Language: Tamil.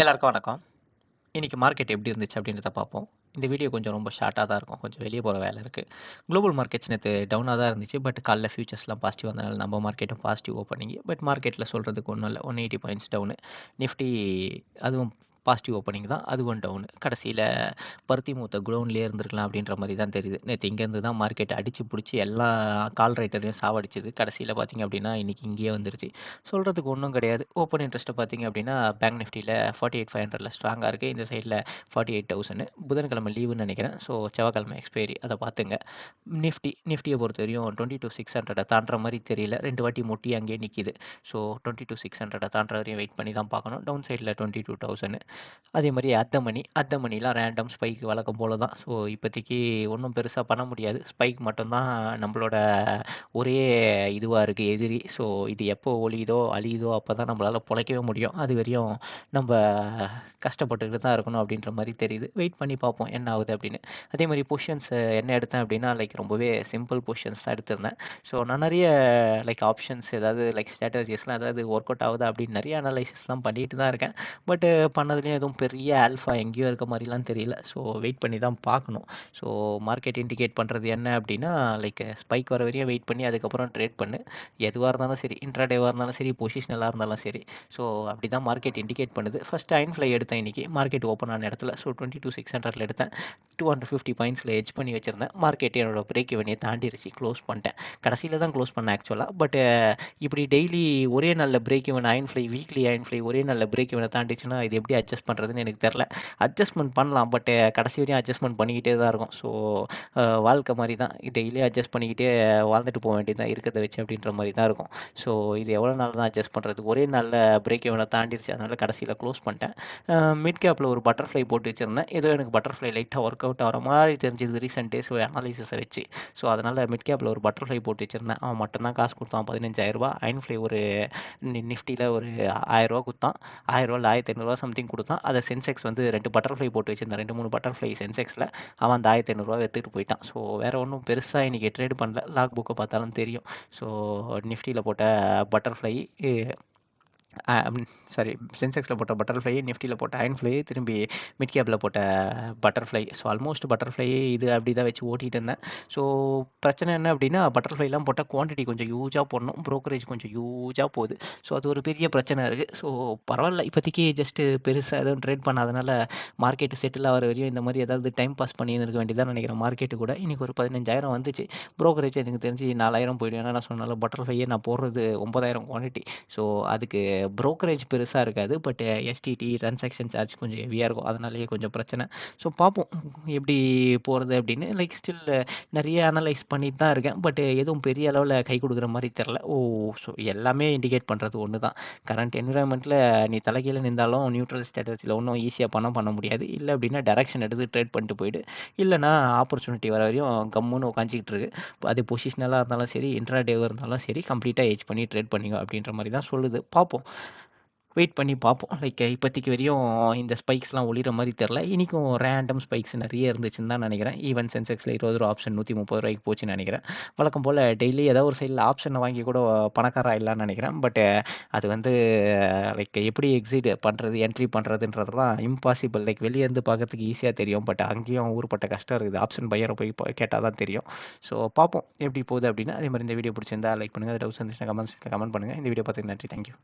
எல்லாருக்கும் வணக்கம். இன்றைக்கி மார்க்கெட் எப்படி இருந்துச்சு அப்படின்றத பார்ப்போம். இந்த வீடியோ கொஞ்சம் ரொம்ப ஷார்ட்டாக தான் இருக்கும். கொஞ்சம் வெளியே போகிற வேலை இருக்குது குளோபல் மார்க்கெட்ஸ் நேற்று டவுனாக தான் இருந்துச்சு. பட் காலைல ஃபியூச்சர்ஸ்லாம் பாசிட்டிவ் வந்தனால நம்ம மார்க்கெட்டும் பாசிட்டிவ் ஓப்பனிங் பட் மார்க்கெட்டில் சொல்கிறதுக்கு ஒன்றும் இல்லை. One eighty points down Nifty அதுவும் பாசிட்டிவ் ஓப்பனிங் தான் அதுவும் டவுன் கடைசியில் பருத்தி மூத்த குடவுன்லேயே இருந்திருக்கலாம் அப்படின்ற மாதிரி தான் தெரியுது. நேற்று இங்கேருந்து தான் மார்க்கெட் அடித்து பிடிச்சி எல்லா கால் ரைட்டரையும் சாவடிச்சது. கடைசியில் பார்த்தீங்க அப்படின்னா இன்றைக்கி இங்கேயே வந்துருச்சு. சொல்கிறதுக்கு ஒன்றும் கிடையாது. ஓப்பன் இன்ட்ரெஸ்ட்டை பார்த்தீங்க அப்படின்னா பேங்க் நிஃப்டியில் ஃபார்ட்டி எயிட் ஃபைவ் ஹண்ட்ரடில் ஸ்ட்ராங்காக இருக்குது இந்த சைடில் ஃபார்ட்டி எயிட் தௌசண்ட் புதன்கிழமை லீவுன்னு நினைக்கிறேன். ஸோ செவ்வாய்க்கிழமை எக்ஸ்பைரி அதை பார்த்துங்க நிஃப்டி நிஃப்டியை பொறுத்த வரையும் டுவெண்ட்டி டூ சிக்ஸ் ஹண்ட்ரடை தாண்டுற மாதிரி தெரியல. ரெண்டு வாட்டி முட்டி அங்கேயே நிற்கிது ஸோ டுவெண்ட்டி டூ சிக்ஸ் ஹண்ட்ரடை தாண்டுற வரையும் வெயிட் பண்ணி தான் பார்க்கணும். டவுன் சைடில் டுவெண்ட்டி டூ தௌசண்ட் அதே மாதிரி அத்தமணி அத்தமணிலாம் ரேண்டம் ஸ்பைக் வழக்கம் போல தான் ஸோ இப்போதைக்கு ஒன்றும் பெருசாக பண்ண முடியாது. ஸ்பைக் மட்டும்தான் நம்மளோட ஒரே இதுவாக இருக்குது எதிரி. ஸோ இது எப்போ ஒழியுதோ அழியுதோ அப்போ தான் நம்மளால் பிழைக்கவே முடியும். அது வரையும் நம்ம கஷ்டப்பட்டுக்கிட்டு தான் இருக்கணும் அப்படின்ற மாதிரி தெரியுது. வெயிட் பண்ணி பார்ப்போம் என்ன ஆகுது அப்படின்னு. அதே மாதிரி பொஷன்ஸ் என்ன எடுத்தேன் அப்படின்னா லைக் ரொம்பவே சிம்பிள் பொஷன்ஸ் தான் எடுத்திருந்தேன். ஸோ நான் நிறைய லைக் ஆப்ஷன்ஸ் ஏதாவது லைக் ஸ்ட்ராட்டஜிஸ்லாம் ஏதாவது ஒர்க் அவுட் ஆகுதா அப்படின்னு நிறைய அனலைசிஸ்லாம் பண்ணிட்டு தான் இருக்கேன். பட் பண்ணது அதுலேயும் எதுவும் பெரிய ஆல்ஃபா எங்கேயோ இருக்க மாதிரிலாம் தெரியல. ஸோ வெயிட் பண்ணி தான் பார்க்கணும். ஸோ மார்க்கெட் இண்டிகேட் பண்ணுறது என்ன அப்படின்னா லைக் ஸ்பைக் வர வரையும் வெயிட் பண்ணி அதுக்கப்புறம் ட்ரேட் பண்ணு. எதுவாக இருந்தாலும் சரி இன்ட்ராடேவாக இருந்தாலும் சரி பொசிஷனலாக இருந்தாலும் சரி. ஸோ அப்படி தான் மார்க்கெட் இண்டிகேட் பண்ணுது. ஃபஸ்ட் அயன் ஃப்ளை எடுத்தேன் இன்றைக்கி மார்க்கெட் ஓப்பன் ஆன இடத்துல. ஸோ டுவெண்ட்டி டூ சிக்ஸ் ஹண்ட்ரட்ல எடுத்தேன். டூ ஹண்ட்ரட் ஃபிஃப்டி பாயிண்ட்ஸில் ஹெச் பண்ணி வச்சிருந்தேன். மார்க்கெட் என்னோட பிரேக் இவனையை தாண்டிருச்சு. க்ளோஸ் பண்ணிட்டேன். கடைசியில் தான் க்ளோஸ் பண்ணேன் ஆக்சுவலாக பட் இப்படி டெய்லி ஒரே நல்ல பிரேக் இவன் iron fly weekly iron fly ஒரே நல்ல பிரேக் இவனை தாண்டிச்சுன்னா இது எப்படி அட்ஜஸ்ட் பண்ணுறதுன்னு எனக்கு தெரில அட்ஜஸ்ட்மெண்ட் பண்ணலாம் பட் கடைசி வரையும் அட்ஜஸ்ட்மெண்ட் பண்ணிக்கிட்டே தான் இருக்கும். ஸோ வாழ்க்கை மாதிரி தான். டெய்லியும் அட்ஜஸ்ட் பண்ணிக்கிட்டே வாழ்ந்துட்டு போக வேண்டியது தான் இருக்கிறத வச்சு அப்படின்ற மாதிரி தான் இருக்கும். ஸோ இது எவ்வளோ நாள் தான் அட்ஜஸ்ட் பண்ணுறது ஒரே நாளில் பிரேக் எவ்வளோ தாண்டிடுச்சு அதனால் கடைசியில் க்ளோஸ் பண்ணிட்டேன். மிட் கேப்பில் ஒரு பட்டர்ஃப்ளை போட்டு வச்சுருந்தேன். ஏதோ எனக்கு பட்டர்ஃப்ளை லைட்டாக ஒர்க் அவுட் ஆகிற மாதிரி தெரிஞ்சது ரீசெண்ட் டேஸ் அனாலிசிஸை வச்சு. ஸோ அதனால் மிட் கேப்பில் ஒரு பட்டர்ஃப்ளை போட்டு வச்சுருந்தேன். அவன் மட்டும்தான் காசு கொடுத்தான். பதினஞ்சாயிரரூபா அயன்ஃப்ளை ஒரு நிஃப்டியில் ஒரு ஆயிரரூவா கொடுத்தான். ஆயிரரூவா இல்லை ஆயிரத்தி ஐநூறுரூவா சம்திங் கொடுத்தான். அதை சென்செக்ஸ் வந்து ரெண்டு பட்டர்ஃப்ளை போட்டு வச்சிருந்தேன் ரெண்டு மூணு பட்டர்ஃப்ளை சென்செக்ஸில் அவன் அந்த ஆயிரத்தி ஐநூறுரூவா எடுத்துகிட்டு போயிட்டான். ஸோ வேறு ஒன்றும் பெருசாக இன்றைக்கி ட்ரேட் பண்ணல. லாக் புக்கை பார்த்தாலும் தெரியும். ஸோ நிஃப்டியில் போட்ட பட்டர்ஃப்ளை சாரி சென்செக்ஸில் போட்ட பட்டர்ஃப்ளை நிஃப்டியில் போட்ட அயன் ஃப்ளை திரும்பி மிட் கேப்பில் போட்ட பட்டர்ஃப்ளை ஸோ ஆல்மோஸ்ட் பட்டர்ஃப்ளை இது அப்படி தான் வச்சு ஓட்டிகிட்டு இருந்தேன். ஸோ பிரச்சனை என்ன அப்படின்னா பட்டர்ஃப்ளைலாம் போட்டால் குவான்டிட்டி கொஞ்சம் யூஜாக போடணும். ப்ரோக்கரேஜ் கொஞ்சம் யூஜாக போகுது. ஸோ அது ஒரு பெரிய பிரச்சனை இருக்குது ஸோ பரவாயில்ல. இப்போதைக்கு ஜஸ்ட்டு பெருசாக எதுவும் ட்ரேட் பண்ணாதனால மார்க்கெட்டு செட்டில் ஆகிற வரையும் இந்த மாதிரி ஏதாவது டைம் பாஸ் பண்ணி இருக்க வேண்டியதான் நினைக்கிறேன். மார்க்கெட்டு கூட இன்றைக்கி ஒரு பதினஞ்சாயிரம் வந்துச்சு. ப்ரோக்கரேஜ் எனக்கு தெரிஞ்சு நாலாயிரம் போயிடும். ஏன்னா நான் சொன்னாலும் பட்டர்ஃப்ளையே நான் போடுறது ஒம்பதாயிரம் குவான்டிட்டி ஸோ அதுக்கு ப்ரோக்கரேஜ் பெருசாக இருக்காது. பட் எஸ்டிடி ட்ரான்சாக்ஷன் சார்ஜ் கொஞ்சம் ஹெவியாக இருக்கும். அதனாலேயே கொஞ்சம் பிரச்சனை. ஸோ பார்ப்போம் எப்படி போகிறது அப்படின்னு லைக் ஸ்டில் நிறைய அனலைஸ் பண்ணிட்டு தான் இருக்கேன். பட் எதுவும் பெரிய அளவில் கை கொடுக்குற மாதிரி தெரில ஓ ஸோ எல்லாமே இண்டிகேட் பண்ணுறது ஒன்று தான் கரண்ட் என்விரான்மெண்ட்டில் நீ தலைகீழ நின்றாலும் நியூட்ரல் ஸ்டேட்டஸில் ஒன்றும் ஈஸியாக பணம் பண்ண முடியாது. இல்லை அப்படின்னா டேரக்ஷன் எடுத்து ட்ரேட் பண்ணிட்டு போயிடு. இல்லைனா ஆப்பர்ச்சுனிட்டி வர வரையும் கம்முன்னு உட்காந்துக்கிட்டு இருக்கு. அது பொசிஷனலாக இருந்தாலும் சரி இன்ட்ராடேவாக இருந்தாலும் சரி கம்ப்ளீட்டாக ஏஜ் பண்ணி ட்ரேட் பண்ணிக்கோ அப்படின்ற மாதிரி தான் சொல்லுது. பார்ப்போம் வெயிட் பண்ணி பார்ப்போம். லைக் இப்போதைக்கு வரையும் இந்த ஸ்பைக்ஸ்லாம் ஒளிகிற மாதிரி தெரில இன்றைக்கும் ரேண்டம் ஸ்பைக்ஸ் நிறைய இருந்துச்சுன்னு தான் நினைக்கிறேன். ஈவன் சென்செக்ஸில் இருபது ரூபா ஆப்ஷன் நூற்றி முப்பது ரூபாய்க்கு போச்சுன்னு நினைக்கிறேன். வழக்கம் போல் டெய்லி ஏதோ ஒரு சைடில் ஆப்ஷனை வாங்கி கூட பணக்காராக இல்லைன்னு நினைக்கிறேன். பட் அது வந்து லைக் எப்படி எக்ஸிட் பண்ணுறது என்ட்ரி பண்ணுறதுன்றதுலாம் இம்பாசிபிள் லைக் வெளியே இருந்து பார்க்கறதுக்கு ஈஸியாக தெரியும். பட் அங்கேயும் ஊர்பட்ட கஷ்டம் இருக்குது. ஆப்ஷன் பையரை போய் கேட்டால் தான் தெரியும். ஸோ பார்ப்போம். எப்படி போகுது அப்படின்னா அதே மாதிரி இந்த வீடியோ பிடிச்சிருந்தா லைக் பண்ணுங்கள் டவுட்ஸ் இருந்துச்சுன்னா கமெண்ட் கமெண்ட் பண்ணுங்கள் இந்த வீடியோ பார்த்துக்கு நன்றி. தேங்க்யூ